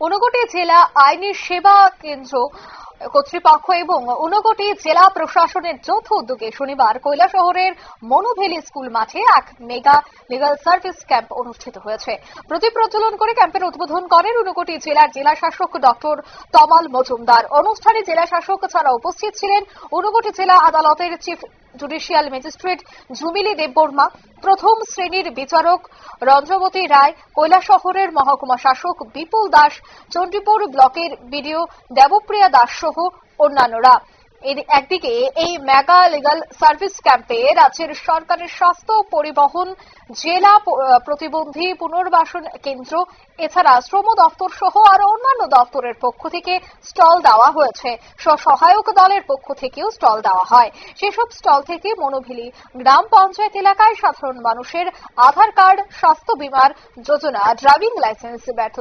ঊনকোটি জেলা আইনি সেবা কেন্দ্র কর্তৃপক্ষ এবং ঊনকোটি জেলা প্রশাসনের যৌথ উদ্যোগে শনিবার কৈলা শহরের মনোভেলি স্কুল মাঠে এক মেগা লিগাল সার্ভিস ক্যাম্প অনুষ্ঠিত হয়েছে। প্রদীপ প্রজ্বলন করে ক্যাম্পের উদ্বোধন করেন ঊনকোটি জেলার জেলা শাসক ডক্টর তমাল মজুমদার। অনুষ্ঠানে জেলা শাসক ছাড়া উপস্থিত ছিলেন ঊনকোটি জেলা আদালতের chief judicial magistrate Jhumili Debbarma প্রথম শ্রেণির বিচারক রঞ্জবতী রায়, কৈলাসহরের মহকুমা শাসক বিপুল দাস, চণ্ডীপুর ব্লকের বিডিও দেবপ্রিয়া দাস সহ অন্যান্যরা। একদিকে এই মেগা লিগাল সার্ভিস ক্যাম্পে রাজ্যের সরকারের স্বাস্থ্য পরিবহন, জেলা প্রতিবন্ধী, পুনর্বাসন কেন্দ্র, এছাড়া শ্রম দপ্তর সহ আরও অন্যান্য দপ্তরের পক্ষ থেকে স্টল দেওয়া হয়েছে। সহায়ক দলের পক্ষ থেকেও স্টল দেওয়া হয়। সেসব স্টল থেকে মনোভিলি গ্রাম পঞ্চায়েত এলাকায় সাধারণ মানুষের আধার কার্ড, স্বাস্থ্য বীমার যোজনা, driving licence, birth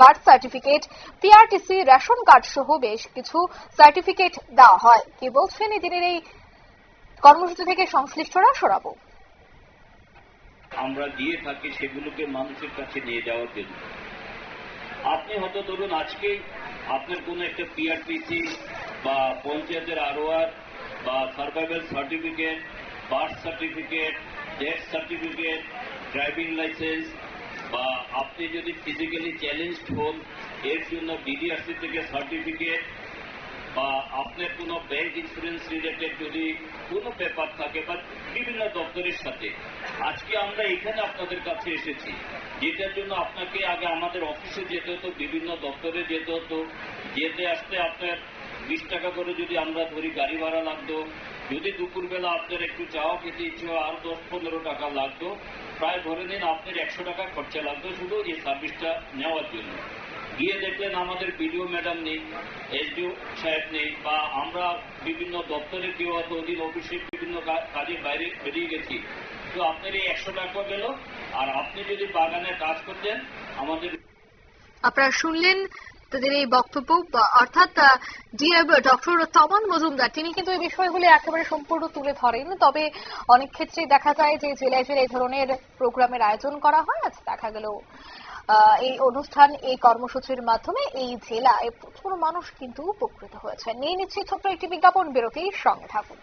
birth certificate PRTC ration card সহ বেশ কিছু সার্টিফিকেট দেওয়া হয়। কি বলছেন? এদিনের এই কর্মসূচি থেকে সংশ্লিষ্টরা শোনাবো আমরা দিয়ে থাকি সেগুলোকে মানুষের কাছে নিয়ে যাওয়ার জন্য। আপনি হয়তো ধরুন আজকে আপনার কোনো একটা পিআরটিসি বা পঞ্চায়েতের আরওআর বা survival certificate birth certificate death certificate driving licence বা আপনি যদি ফিজিক্যালি চ্যালেঞ্জড হন, এর জন্য ডিডিআরসি থেকে সার্টিফিকেট বা আপনার কোনো ব্যাংক ইন্স্যুরেন্স রিলেটেড যদি কোনো পেপার থাকে বা বিভিন্ন দপ্তরের সাথে, আজকে আমরা এখানে আপনাদের কাছে এসেছি। যেটার জন্য আপনাকে আগে আমাদের অফিসে যেতে হতো, বিভিন্ন দপ্তরে যেতে হতো। যেতে আসতে আপনার বিশ টাকা করে যদি আমরা ধরি, গাড়ি ভাড়া লাগতো যদি দুপুরবেলা আপনার একটু চাওয়া খেতে ইচ্ছে আরও দশ পনেরো টাকা লাগতো, প্রায় ধরে নিন আপনার একশো টাকা খরচা লাগতো শুধু এই সার্ভিসটা নেওয়ার জন্য। গিয়ে দেখলেন আমাদের বিডিও ম্যাডাম নেই, এসডিও সাহেব নেই, বা আমরা বিভিন্ন দপ্তরে কেউ হয়তো অধীন অফিসে বিভিন্ন কাজে বাইরে বেরিয়ে গেছি। তো আপনার এই একশো টাকা গেল, আর আপনি যদি বাগানে কাজ করতেন, আমাদের আপনারা শুনলেন তাদের এই বক্তব্য অর্থাৎ ডক্টর তমন মজুমদার, তিনি কিন্তু এই বিষয়গুলি একেবারে সম্পূর্ণ তুলে ধরেন। তবে অনেক ক্ষেত্রেই দেখা যায় যে জেলায় জেলায় এই ধরনের প্রোগ্রামের আয়োজন করা হয়। আজ দেখা গেল এই অনুষ্ঠান, এই কর্মসূচির মাধ্যমে এই জেলায় প্রচুর মানুষ কিন্তু উপকৃত হয়েছে নিয়ে নিচ্ছে ছোট্ট একটি বিজ্ঞাপন, বিরতির সঙ্গে থাকুন।